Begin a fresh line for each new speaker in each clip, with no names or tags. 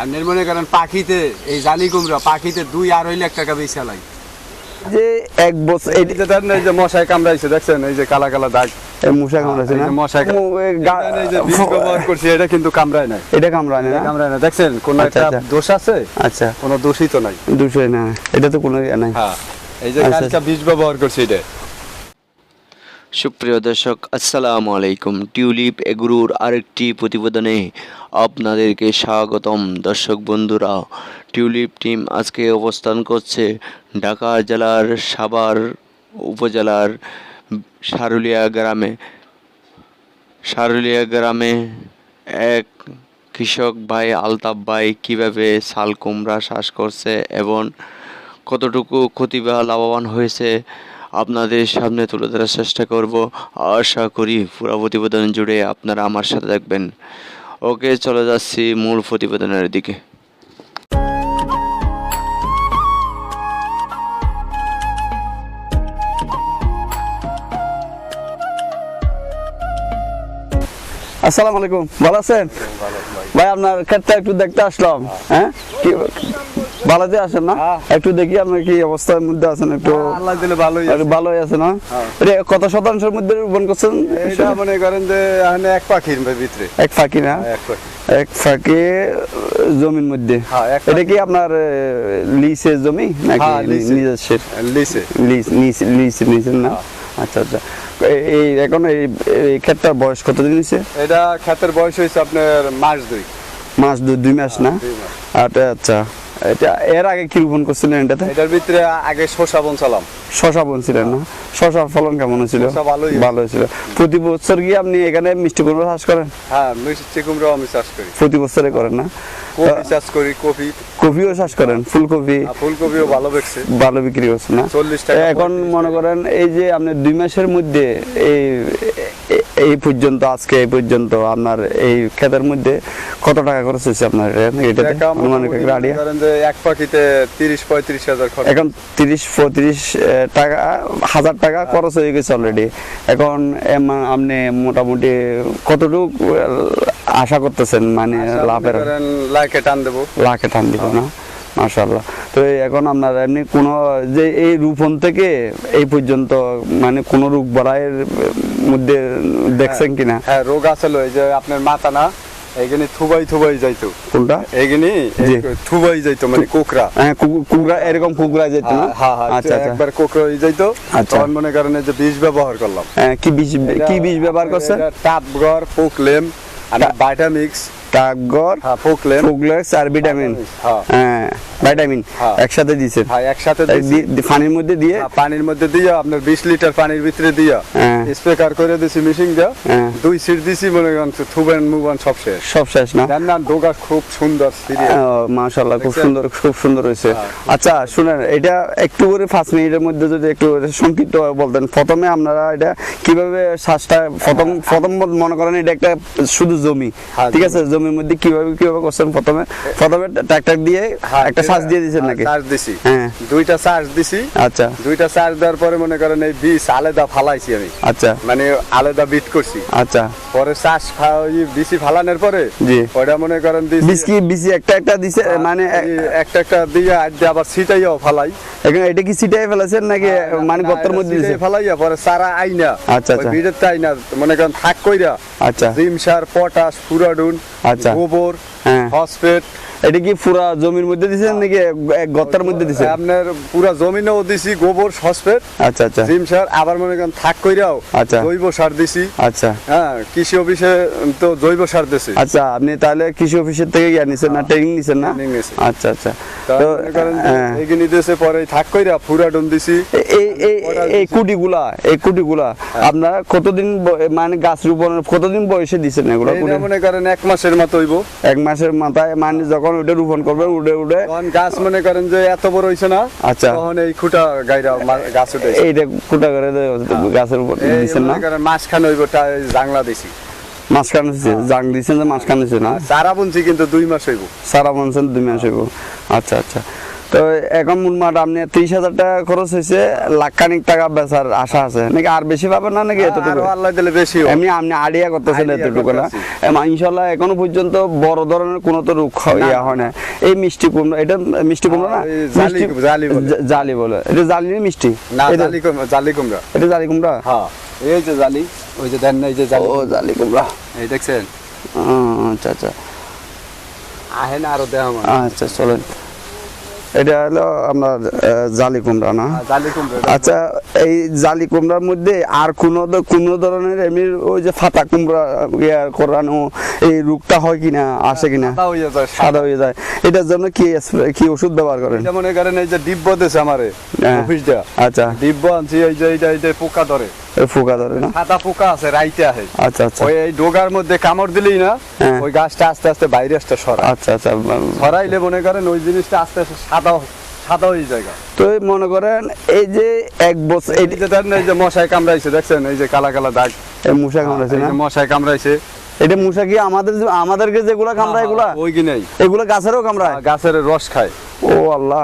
আপনার মনে করেন পাখিতে এই জালি কুমড়া পাখিতে দুই আড়াই লাখ টাকা বেশি লাই
যে এক বছর
এই যে এই যে মশায় কামড়াইছে দেখছেন? এই যে কালা কালা দাগ।
এই মশা কামড়াছে
এই
না
মশায়
এই
যে বিষ ব্যবহার করছি এটা কিন্তু কামড়ায় নাই।
এটা কামড়ায় না?
কামড়ায় না দেখছেন? কোন
আচ্ছা,
একটা
আচ্ছা।
দোষ আছে?
আচ্ছা।
কোনো দোষই তো নাই।
দুশো না এটা তো কোনো ইয়ে নাই।
হ্যাঁ। এই যে
আচ্ছা,
কালকা বিষ ব্যবহার করছি এটা।
সুপ্রিয় দর্শক, আসসালামু আলাইকুম। টিউলিপ এগুরুর আরেকটি প্রতিবেদনে আপনাদেরকে স্বাগতম। দর্শক বন্ধুরা, টিউলিপ টিম আজকে অবস্থান করছে ঢাকা জেলার সাভার উপজেলার সারুলিয়া গ্রামে। সারুলিয়া গ্রামে এক কৃষক ভাই আলতাফ ভাই কীভাবে শাল কুমড়া চাষ করছে এবং কতটুকু ক্ষতি বা লাভবান হয়েছে আপনাদের সামনে তুলে ধরার চেষ্টা করব। আশা করি পুরো প্রতিবেদন জুড়ে আপনারা আমার সাথে থাকবেন। ওকে চলে যাচ্ছি মূল প্রতিবেদনের দিকে।
আসসালামু আলাইকুম। ভালো আছেন? ভাই আপনার ক্ষেতটা একটু দেখতে আসলাম। হ্যাঁ? না?
হ্যাঁ।
একটু দেখি আপনার কি অবস্থার মধ্যে আছেন একটু
আল্লাহ দিলে ভালোই আছে।
ভালোই আছে না?
হ্যাঁ।
এটা কত শতাংশের মধ্যে রোপণ করছেন?
মনে করেন যে এখানে এক পাখির ভিতরে।
এক ফাঁকি না?
এক পাখি।
জমির মধ্যে।
হ্যাঁ,
এটা কি আপনার জমি নাকি
হ্যাঁ।
নিজস্বের
লিসে
না? আচ্ছা আচ্ছা। এই- এখন এই ক্ষেতটার বয়স কতদিন হয়েছে?
এটা ক্ষেতের বয়স হয়েছে আপনার মাস দুই।
মাস দুই দুই মাস না? আচ্ছা আচ্ছা। এটা এর আগে কি রোপণ করছিলেন এটাতে?
এটার ভিতরে আগে শসা বনসালাম
শশা বলছিলেন না? শশার ফলন কেমন হয়েছিল?
ভালোই
ভালো হয়েছিল। প্রতি বছর কি আপনি এখানে মিষ্টি কুমড়ো চাষ করেন?
হ্যাঁ মিষ্টি কুমড়ো আমি চাষ করি।
প্রতি বছরে করেন না?
কপি চাষ করি কপি।
কপিও চাষ করেন? ফুলকপি?
ফুলকপিও ভালো
ভালো বিক্রি করছে না?
চল্লিশ টাকা
এখন মনে করেন এই যে আপনি দুই মাসের মধ্যে এই এই পর্যন্ত আজকে এই পর্যন্ত আপনার এই ক্ষেতের মধ্যে কত টাকা খরচ হয়েছে আপনার এটা-
এক পাখিতে তিরিশ পঁয়ত্রিশ হাজার
এখন তিরিশ পঁয়ত্রিশ টাকা হাজার টাকা খরচ হয়ে গেছে অলরেডি এখন আপনি মোটামুটি কতটুকু আশা করতেছেন? মানে লাভের
লাইকে টান দেবো।
লাখে টান দিব না? মাশাল্লাহ তো এখন আপনার এমনি কোনো যে এই রোপণ থেকে এই পর্যন্ত মানে কোনো রোগ বলাইয়ের মধ্যে দেখছেন কিনা?
হ্যাঁ রোগ আসলো এই যে আপনার মাথা না এইখানে থুবাই থুবাই যাইতো।
কোনটা?
থুবাই যাইতো মানে কোকরা
হ্যাঁ কুকুরা এরকম কুকুরা যেত না?
হ্যাঁ হ্যাঁ
আচ্ছা আচ্ছা।
একবার কোকরা হয়ে যাইতো
আচ্ছা।
তখন মনে করেন যে বীজ ব্যবহার করলাম।
হ্যাঁ, কি বীজ কি বীজ ব্যবহার করছেন?
টাপগর পোকলেম আর
টা-
ভাইটামিক্স
কাগর
হ্যাঁ
আর ভিটামিন।
হ্যাঁ।
হ্যাঁ ভিটামিন
হ্যাঁ।
একসাথে দিয়েছেন
হ্যাঁ একসাথে
দি- পানির মধ্যে দিয়ে?
হ্যাঁ, পানির মধ্যে দিয়া আপনার বিশ লিটার পানির ভিতরে দিয়া।
হ্যাঁ।
স্প্রেকার করে দিছি
হ্যাঁ।
দুই সিট দিছি মনে করেন থুবেন মুবান সব শেষ।
সব শেষ না?
দেন না ডোগা খুব সুন্দর সিরিয়াল
খুব সুন্দর খুব সুন্দর হয়েছে। আচ্ছা শুনেন এটা একটু করে পাঁচ মিনিটের মধ্যে যদি একটু সংক্ষিপ্ত বলতেন প্রথমে আপনারা এটা কীভাবে শ্বাসটা প্রথম প্রথম মনে করেন এটা একটা শুধু জমি।
হ্যাঁ,
ঠিক আছে? জমির মধ্যে কীভাবে কীভাবে করছেন প্রথমে? প্রথমে ট্রাক্টর দিয়ে একটা শ্বাস দিয়ে দিয়েছেন নাকি?
চার্জ দিছি।
হ্যাঁ।
দুইটা চার্জ দিছি।
আচ্ছা।
দুইটা চার্জ দেওয়ার পরে মনে করেন এই বীজ আলাদা ফালাইছি আমি।
আচ্ছা।
মানে আলাদা বিট করছি।
আচ্ছা।
পরে চাষ বিসি ফালানোর পরে
জি।
ওটা মনে করেন দিছি
বিষ কি বিসি একটা একটা দিছে মানে
একটা একটা দিয়ে আর আবার ছিটাইয়াও ফালাই।
এখানে এটা কি সিটাই ফেলেছেন নাকি মানে গর্তের মধ্যে দিছে
ছিটাই ফালাইয়া পরে সারা আইনা।
আচ্ছা, আচ্ছা।
ভিড়ের আইনা মনে করেন থাক কইরা
আচ্ছা।
জিম সার পটাশ ফুরাডুন
আচ্ছা।
গোবর
হ্যাঁ।
ফসফেট
এটা কি পুরা জমির মধ্যে দিছেন নাকি এক গর্তের মধ্যে দিছেন?
আপনার পুরা জমিনেও দিছি গোবর ফসফেট
আচ্ছা আচ্ছা।
জিম সার আবার মনে করেন থাক কইরাও
আচ্ছা।
জৈব সার দিছি।
আচ্ছা।
হ্যাঁ কৃষি অফিসে তো জৈব সার দিছি।
আচ্ছা আপনি তাহলে কৃষি অফিসের থেকে ইয়া নিছেন না ট্রেনিং নিছেন না? আচ্ছা আচ্ছা।
তো
হ্যাঁ।
এগিয়ে দিয়েছে পরে থাক কইরা ফুরাডুন দিছি।
এই এই এই কুটিগুলা এই কুটিগুলা
হ্যাঁ।
আপনারা কতদিন মানে গাছ রোপণের কতদিন বয়সে দিছেন এগুলো
মনে করেন এক মাসের মতো হইব।
এক মাসের মাথায় মানে যখন ওটা রোপণ করবে উড়ে উড়ে
গাছ মনে করেন যে এত বড় হইছে না
আচ্ছা।
তখন এই খুঁটা গাইরা গাছ উঠে
এইটা খুঁটা করে গাছের উপর দিছেন না?
মাঝখানে ওই জাংলা দিছি।
মাঝখানে দিছে জাং দিচ্ছেন যে মাঝখানে দিচ্ছে না?
চারা বুনছি কিন্তু দুই মাস হইব।
সারা মানছেন দুই মাস হইব। আচ্ছা আচ্ছা। তো এখন মুনমাট আপনি ত্রিশ হাজার টাকা খরচ হয়েছে লাখ খানিক টাকা বেচার আশা আছে। নাকি আর বেশি পাবেন না নাকি এতটুকু?
আল্লাহ দিলে বেশি।
এমনি আপনি আড়িয়া করতেছেন এতটুকু না। ইনশাল্লাহ এখনও পর্যন্ত বড় ধরনের কোনো তো হ- ইয়া হয় না। এই মিষ্টি কুমড়া এটা মিষ্টি কুমড়া না?
জালি- জালি বলে।
এটা জালি না মিষ্টি?
না জালি কুমড়া
এটা জালি কুমড়া?
হ্যাঁ। এই যে জালি ওই যে দেন এই যে জালি।
ও জালি কুমড়া।
এই দেখছেন?
আচ্ছা আচ্ছা।
আহে না আরও মানে
আচ্ছা চলেন। এটা হলো আপনার জালি কুমড়া না?
হ্যাঁ,
আচ্ছা এই জালি কুমড়ার মধ্যে আর কোন কোন ধরনের এমনি ওই যে ফাতা কুমড়া ইয়া করানো এই রোগটা হয় কিনা আসে কিনা?
সাদা হয়ে যায়
সাদা। হয়ে যায়। এটার জন্য কি কি ওষুধ ব্যবহার করেন?
এটা মনে করেন এই যে ডিব্ব দিছে আমারে
হ্যাঁ। আচ্ছা।
ডিব্ব আনছি এই যে এইটা পোকা ধরে।
এই ধরে না?
সাদা পোকা আছে রাইতে আহে।
আচ্ছা আচ্ছা।
ওই এই ডোগার মধ্যে কামড় দিলেই না
হ্যাঁ।
ওই গাছটা আস্তে আস্তে বাইরে আসতে সরা
আচ্ছা আচ্ছা
সরাইলে মনে করেন ওই জিনিসটা আস্তে আস্তে সাদা সাদা হয়ে যায়
তো এই মনে করেন এই যে এক বছর
এই যে দেন এই যে মশাই কামড়াইছে দেখছেন? এই যে কালা কালা দাগ।
এই মশা
মশায় কামড়াইছে।
এটা মশা কি আমাদের আমাদেরকে যেগুলা কামড়ায় এগুলা?
ওই কি নেই।
এগুলা গাছেরও কামড়ায়
গাছের রস খায়।
ও আল্লাহ।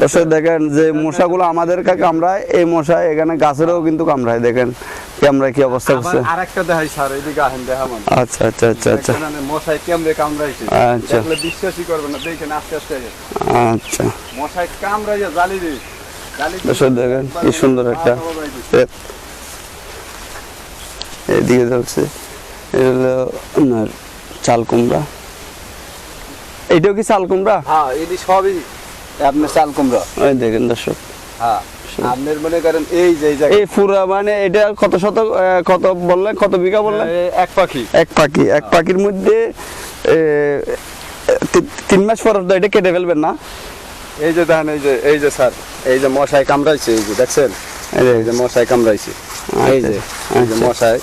দর্শক দেখেন যে মশাগুলো আমাদেরকে কামড়ায় এই মশা এখানে গাছেরও কিন্তু কামড়ায় দেখেন কামড়ায় কি অবস্থা
আবার আরেকটা দেখাই স্যার এইদিকে আহেন দেখা মানে
আচ্ছা আচ্ছা আচ্ছা আচ্ছা।
মশাই কেমনে কামড়াইছে।
আচ্ছা।
দেখলে বিশ্বাসই করবে না। দেখেন আস্তে আস্তে
আচ্ছা।
মশাই কামড়াইয়া জালি দিই জালি
দর্শক দেখেন কি সুন্দর একটা এদিকে চলছে এটা হলো আপনার চাল কুমড়া। এটাও কি চাল কুমড়া?
হ্যাঁ এটি সবই আপনার চাল কুমড়া।
ওই দেখেন দর্শক।
হ্যাঁ আপনার মনে করেন এই যে এই জায়গায়।
এই পুরা মানে এটা কত শত কত বললেন কত বিঘা বললেন?
এক পাখি।
এক পাখি এক পাখির মধ্যে তিন মাস পর এটা কেটে ফেলবেন না?
এই যে দেখেন এই যে এই যে স্যার এই যে মশাই কামড়াইছে এই যে দেখছেন?
এই যে-
মশাই কামড়াইছে। এই যে এই যে। মশাই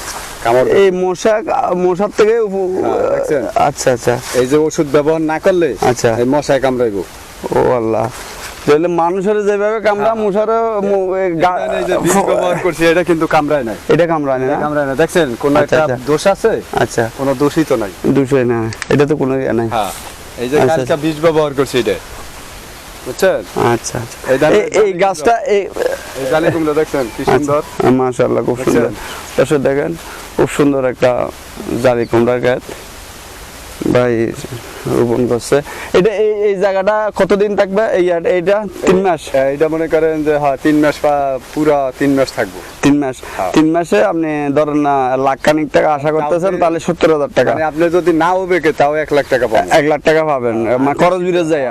এই মশা মশার থেকে উপ-
হ্যাঁ?
আচ্ছা আচ্ছা।
এই যে ওষুধ ব্যবহার না করলে
আচ্ছা।
এই মশাই কামড়াইবো।
ও আল্লাহ। তাহলে মানুষের যেভাবে কামড়া মশারও মু- এ গা-
দেখেন এই যে বিষ ব্যবহার করছি এটা কিন্তু কামড়ায় নাই।
এটা কামড়ায় না?
কামড়ায় না দেখছেন কোন একটা। দোষ আছে?
আচ্ছা।
কোনো দোষই তো নাই।
দুশো না এটা তো কোনো ইয়ে নাই।
হ্যাঁ। এই যে কালকা বীজ ব্যবহার করছি এটা। বুঝছেন?
আচ্ছা
এই
গাছটা এই
কুমড়া দেখছেন কি সুন্দর।
মাশাআল্লাহ খুব সুন্দর। দেখেন খুব সুন্দর একটা জালি কুমড়ার গাছ। ভাই রোপণ করছে। এটা এই এই জায়গাটা কতদিন থাকবে? এই এইটা? তিন মাস?
এইটা মনে করেন যে হ্যাঁ তিন মাস বা পুরা তিন মাস থাকব।
তিন মাস?
হ্যাঁ।
তিন মাসে আপনি ধরেন না লাখ খানিক টাকা আশা করতেছেন তাহলে সত্তর হাজার টাকা।
মানে আপনি যদি নাও বেকে তাও এক লাখ টাকা পাবেন।
এক লাখ টাকা পাবেন। মানে খরচ বিরোধ যায়।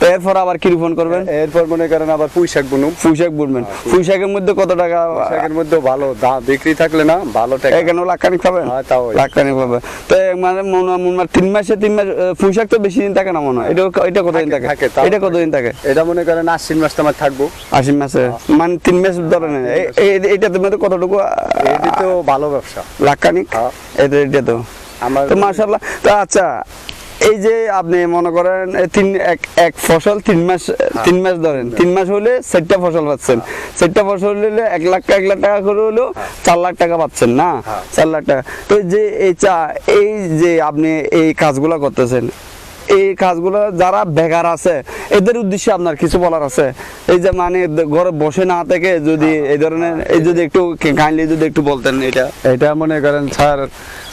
তো এরপর আবার কি রোপণ করবেন?
এরপর মনে করেন আবার পুঁই শাক
পুঁইশাক বুনবেন। পুঁইশাকের মধ্যে কত টাকা?
শাকের মধ্যে ভালো দাম বিক্রি থাকলে না ভালো টাকা।
এখানেও লাখ খানিক পাবেন?
হ্যাঁ, তাও
লাখ খানিক পাবে তো মানে মনে তিন মাসে তিন মাস আহ, পুঁইশাক তো বেশি দিন থাকে না মনে হয়। এটা এটা কতদিন
থাকে,
এটা কতদিন থাকে?
এটা মনে করেন আশ্বিন মাস তোমার থাকব।
আশি মাসে? মানে তিন মাস ধরে এ- এটা তুমি কতটুকু
এটি তো ভালো ব্যবসা।
লাখ
হ্যাঁ।
এটা এটা তো
আমার
তো মাশাল্লাহ তো আচ্ছা এই যে আপনি মনে করেন তিন এক এক ফসল তিন মাস তিন মাস ধরেন। তিন মাস। হলে চারটা ফসল পাচ্ছেন। চারটা ফসল হলে এক লাখ এক লাখ টাকা করে হলো চার লাখ টাকা পাচ্ছেন না?
হ্যাঁ।
চার লাখ টাকা। তো যে এই চা এই যে আপনি এই কাজগুলো করতেছেন এই কাজগুলো যারা বেকার আছে এদের উদ্দেশ্যে আপনার কিছু বলার আছে? এই যে মানে ঘরে বসে না থেকে যদি এই ধরনের এই যদি একটু কাইন্ডলি যদি একটু বলতেন এটা।
এটা মনে করেন স্যার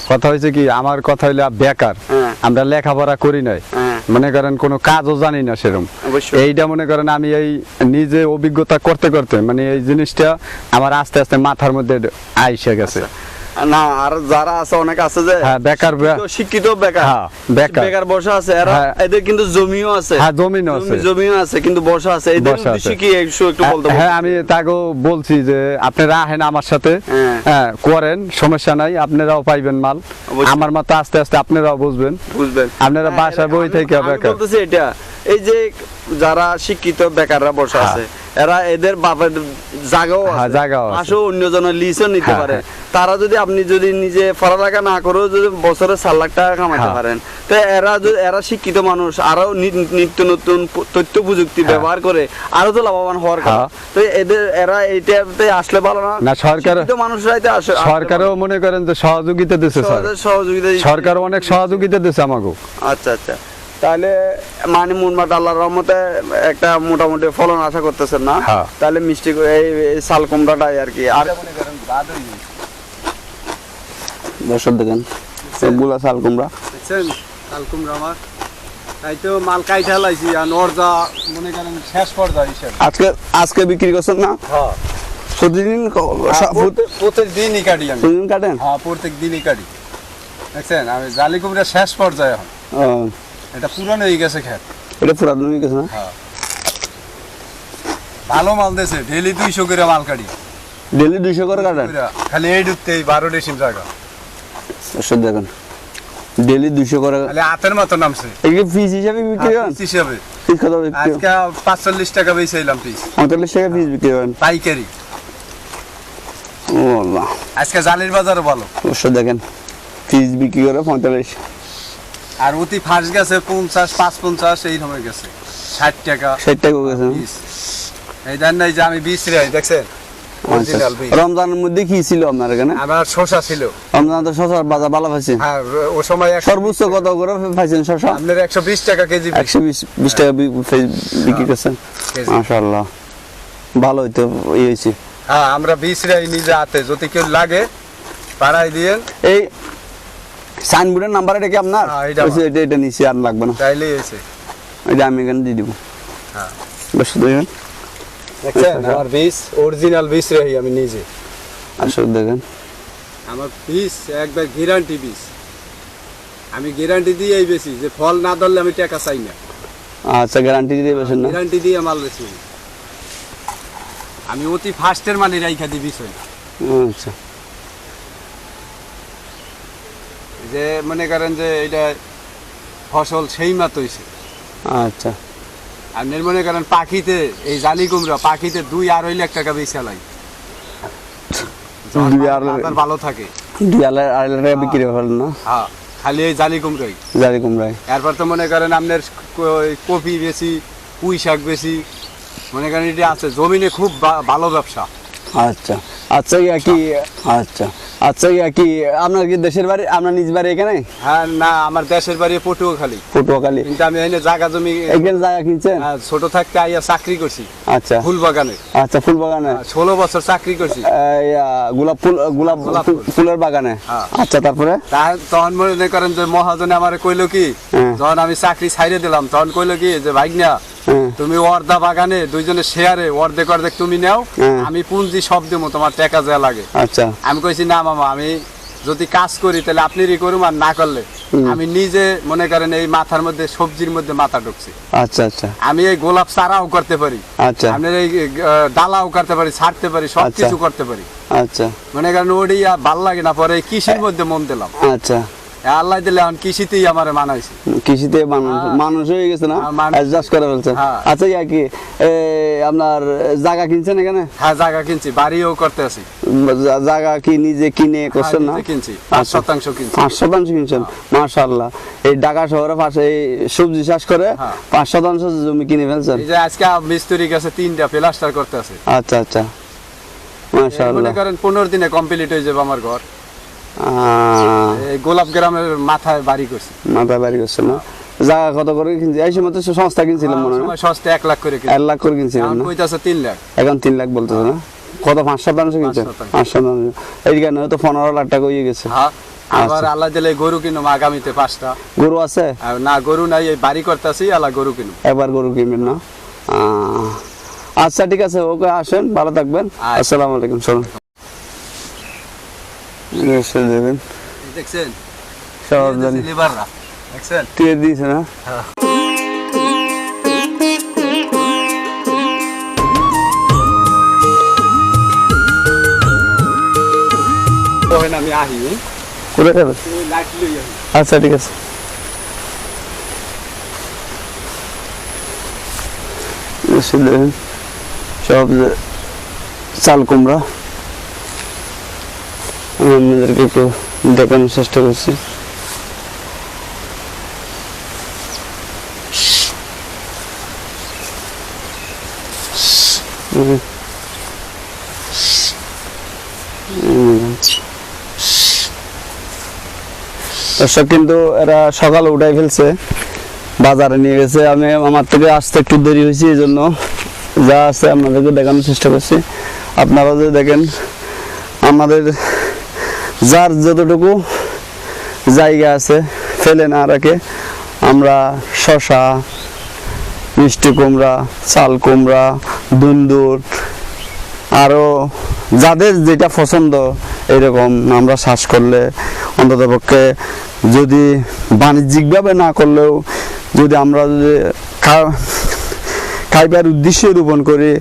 কথা হয়েছে কি আমার কথা হইলে বেকার।
হ্যাঁ।
আমরা লেখাপড়া করি নাই।
হ্যাঁ।
মনে করেন কোনো কাজও জানি না সেরকম। এইটা মনে করেন আমি এই নিজে অভিজ্ঞতা করতে করতে মানে এই জিনিসটা আমার আস্তে আস্তে মাথার মধ্যে আইসে গেছে।
না আর যারা আছে অনেক আছে যে
হ্যাঁ বেকার
শিক্ষিত- বেকার।
হ্যাঁ, বেকার।
বেকার বসা আছে এরা
হ্যাঁ।
এদের কিন্তু জমিও আছে।
হ্যাঁ, জমিনও আছে।
জমি- জমিও আছে কিন্তু বসা আছে। এদের
বসা
কি একটু একটু বলতে
হ্যাঁ আমি তাকেও বলছি যে আপনারা আহেন আমার সাথে।
হ্যাঁ।
হ্যাঁ করেন সমস্যা নাই আপনারাও পাইবেন মাল। আমার মতো আস্তে আস্তে আপনারাও বুঝবেন।
বুঝবেন।
আপনারা
হ্যাঁ,
বাসায় বই থেকে বেকার।
বলতেছি এটা এই যে যারা শিক্ষিত বেকাররা বসে
হ্যাঁ।
আছে এরা এদের বাপের জায়গাও
হ্যাঁ,
আছে।
জায়গাও আছে।
পাশেও অন্যজনের লিজও নিতে
হ্যাঁ,
পারে।
হ্যাঁ।
তারা যদি আপনি যদি নিজে পড়ালেখা না করেও যদি বছরে চার লাখ টাকা কামাতে। পারেন তো এরা যদি এরা শিক্ষিত মানুষ আরও নিত্য নতুন তথ্য প্রযুক্তি ব্যবহার করে আরও তো লাভবান হওয়ার কথা। তো এদের এরা এইটাতে আসলে ভালো না।
না, সরকার-
শিক্ষিত মানুষরাই তো আসে
সরকারও মনে করেন যে সহযোগিতা দিচ্ছে স্যার।
সহজে- সহযোগিতা
সরকার অনেক সহযোগিতা দিচ্ছে আমাকে
আচ্ছা আচ্ছা। তাহলে মানে মুনমাট আল্লাহর রহমতে একটা মোটামুটি ফলন আশা করতেছেন না?
হ্যাঁ।
তাহলে মিষ্টি এই শাল কুমড়াটাই আর কি। আর দর্শক দেখেন সবগুলা শাল কুমড়া।
দেখছেন? কালকুমরা আমার। তাই তো মাল কাইটা লাইছি আর নর্দা মনে করেন শেষ পর্যায়ে হিসেবে।
আজকে আজকে বিক্রি করছেন না?
হ্যাঁ।
প্রতিদিন
দিনই কাটি আমি।
প্রতিদিন কাটেন?
হ্যাঁ প্রত্যেক দিনই কাটি। দেখছেন? আমি জালি কুমড়া শেষ পর্যায়ে এখন।
ও,
এটা পুরানো হয়ে গেছে খেত
এটা হয়ে গেছে না?
হ্যাঁ। ভালো মাল ডেলি দুইশো করে মাল কাটি।
ডেলি দুইশো করে কাটেন।
খালি এই ঢুকতে এই বারো ডিসিম জায়গা।
দেখেন ডেলি দুইশো করে
খালি হাতের মতো নামছে।
এগুলো পিস হিসাবে বিক্রি করেন
পিস হিসাবে। আজকে পাঁচচল্লিশ টাকা বেচাইলাম পিস
পঁয়তাল্লিশ টাকা পিস বিক্রি করেন
পাইকারি।
ও
আজকে জালির বাজারও ভালো।
দর্শক দেখেন পিস বিক্রি করে পঁয়তাল্লিশ।
আর অতি ফার্স্ট গেছে পঞ্চাশ পাঁচ পঞ্চাশ এই রকমের গেছে। ষাট টাকা।
ষাট টাকা গেছে
এই দেন নাই যে আমি বিশ রেয়াই দেখছেন?
আচ্ছা। রমজানের মধ্যে কি ছিল আপনার এখানে?
আমার শশা ছিল।
রমজান তো শশার বাজার ভালো পাইছে
হ্যাঁ ও সময়
সর্বোচ্চ কত করে পাইছেন শশা
আপনার একশো বিশ টাকা কেজি
একশো বিশ বিশ টাকা বিক্রি করছেন?
কেজি।
মাশাল্লাহ ভালো হইতো হয়েছে।
হ্যাঁ আমরা বিশ রেয়াই নিজে হাতে। যদি কেউ লাগে পাড়াই দিয়ে
এই সাইনবোর্ডের নাম্বার এটা কি আপনার?
হ্যাঁ, এটা
এটা নিচে আর লাগবে না।
তাইলেই হয়েছে।
এটা আমি এখানে দিয়ে দিব।
হ্যাঁ।
বেশ দেখেন।
দেখছেন? আমার বিষ অরিজিনাল বিষ রেহি আমি নিজে।
আসলে দেখেন।
আমার বীজ একবার গ্যারান্টি বীজ আমি গ্যারান্টি দিয়েই বেশি যে ফল না ধরলে আমি টাকা চাই না।
আচ্ছা গ্যারান্টি দিয়ে বেছেন না।
গ্যারান্টি দিয়ে মাল বেশি আমি অতি ফার্স্টের মানে রাইখা দিই বিষয়
আচ্ছা।
যে মনে করেন যে এটা ফসল সেই মাত হয়েছে
আচ্ছা।
আপনার মনে করেন পাখিতে এই জালি কুমড়া পাখিতে দুই আড়াই লাখ টাকা বেশি লাই ভালো থাকে।
দুই আড়াই আড়াই লাখ টাকা বিক্রি হলেন না?
হ্যাঁ খালি এই জালি কুমড়াই।
জারি কুমড়ায়
এরপর তো মনে করেন আপনার কপি বেশি পুঁই শাক বেশি মনে করেন এটা আছে জমিনে খুব ভালো ব্যবসা।
আচ্ছা। আচ্ছা ইয়া কি আচ্ছা। আচ্ছা ইয়া কি আপনার কি দেশের বাড়ি আপনার নিজ বাড়ি এখানে?
হ্যাঁ না আমার দেশের বাড়ি পটুয়াখালী।
পটুয়াখালী।
কিন্তু আমি এনে জায়গা জমি
এখানে জায়গা কিনছেন?
হ্যাঁ, ছোট থাকতে আইয়া চাকরি করছি।
আচ্ছা।
ফুল বাগানে
আচ্ছা ফুল বাগানে
ষোলো বছর চাকরি করছি।
গোলাপ ফুল গোলাপ
গোলাপ
ফুল-
ফুল।
ফুলের বাগানে।
হ্যাঁ।
আচ্ছা তারপরে?
তখন মনে করেন যে মহাজনে আমার কইলো কি
হ্যাঁ।
যখন আমি চাকরি ছাইড়ে দিলাম তখন কইলো কি যে ভাইগনা
হ্যাঁ।
তুমি অর্ধা বাগানে দুইজনে শেয়ারে অর্ধেক অর্ধেক তুমি নাও
হ্যাঁ।
আমি পুঞ্জি সব দেবো তোমার টাকা যা লাগে।
আচ্ছা।
আমি কইছি না মামা আমি যদি কাজ করি তাহলে আপনি রি করুম আর না করলে। আমি নিজে মনে করেন এই মাথার মধ্যে সবজির মধ্যে মাথা ঢুকছি।
আচ্ছা আচ্ছা।
আমি এই গোলাপ চারাও করতে পারি।
আচ্ছা।
আপনার এই ডালাও করতে পারি ছাড়তে পারি সব
আচ্ছা।
কিছু করতে পারি।
আচ্ছা।
মনে করেন ওডি আর ভালো লাগে না পরে কৃষির মধ্যে মন দিলাম।
আচ্ছা।
আল্লাহ দিলে এখন কৃষিতেই আমার মানাইছে।
কৃষিতে মানুষ মানুষ হয়ে গেছে না?
হ্যাঁ,
অ্যাডজাস্ট করে ফেলছে
হ্যাঁ।
আচ্ছা ইয়া কি? আপনার জায়গা কিনছেন এখানে?
হ্যাঁ জায়গা কিনছি বাড়িও করতে আছি।
জায়গা কি নিজে কিনে করছেন না?
হ্যাঁ, কিনছি পাঁচ
আচ্ছা।
শতাংশ কিনছি।
পাঁচ শতাংশ কিনছেন? মাশাল্লাহ এই ঢাকা শহরের পাশে এই সবজি চাষ করে
হ্যাঁ।
পাঁচ শতাংশ জমি কিনে ফেলছেন?
এই যে আজকে মিস্ত্রি গেছে তিনটা প্লাস্টার করতে আছে।
আচ্ছা আচ্ছা।
মনে
মাশাল্লাহ
করেন পনেরো দিনে কমপ্লিট হয়ে যাবে আমার ঘর। গোলাপ গ্রামের মাথায় বাড়ি করছি।
মাথা বাড়ি করছে না? জায়গা কত করে কিনছি। এই সময় তো সংস্থা কিনছিলাম মনে হয়
সস্তা এক লাখ করে
এক লাখ করে কিনছিলাম
কইতাছে তিন লাখ।
এখন তিন লাখ বলতেছে না? কত পাঁচ শতাংশ কিনছেন
শতাংশ।
পাঁচ শতাংশ। এইদিকে হয়তো পনেরো লাখ টাকা হয়ে গেছে।
হ্যাঁ আবার
আচ্ছা।
আল্লাহ দিলে গরু কিনুম আগামীতে পাঁচটা।
গরু আছে?
না গরু নাই এই বাড়ি করতেছি আল্লাহ গরু কিনুম।
একবার গরু কিনবেন না? আহ, আচ্ছা ঠিক আছে ওকে আসেন ভালো থাকবেন।
আচ্ছা।
আসসালামু আলাইকুম চলুন। এসে দেবেন
দেখছেন
সব জানি
লিভাররা দেখছেন
টিয়ে দিয়েছে না
আমি আহি
কোথায় যাবেন আচ্ছা ঠিক আছে এসে দেবেন সব চাল কুমড়া আমি আপনাদেরকে একটু দেখানোর চেষ্টা করছি। দর্শক, কিন্তু এরা সকালে উঠাই ফেলছে, বাজারে নিয়ে গেছে আমি আমার থেকে আসতে একটু দেরি হয়েছে, এই জন্য যা আছে আপনাদেরকে দেখানোর চেষ্টা করছি আপনারা যদি দেখেন, আমাদের যার যতটুকু জায়গা আছে, ফেলে না রাখে আমরা শশা মিষ্টি কুমড়া, চাল কুমড়া, দুন্দুর আরও যাদের যেটা পছন্দ, এরকম আমরা শ্বাস করলে অন্ততপক্ষে যদি বাণিজ্যিকভাবে না করলেও যদি আমরা যদি খাইবার উদ্দেশ্যে রোপণ করি,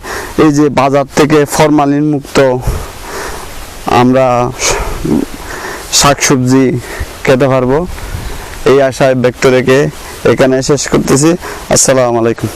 এই যে বাজার থেকে ফরমালিন মুক্ত আমরা শাকসবজি খেতে পারব। এই আশায় ব্যক্ত রেখে এখানে শেষ করতেছি। আসসালামু আলাইকুম।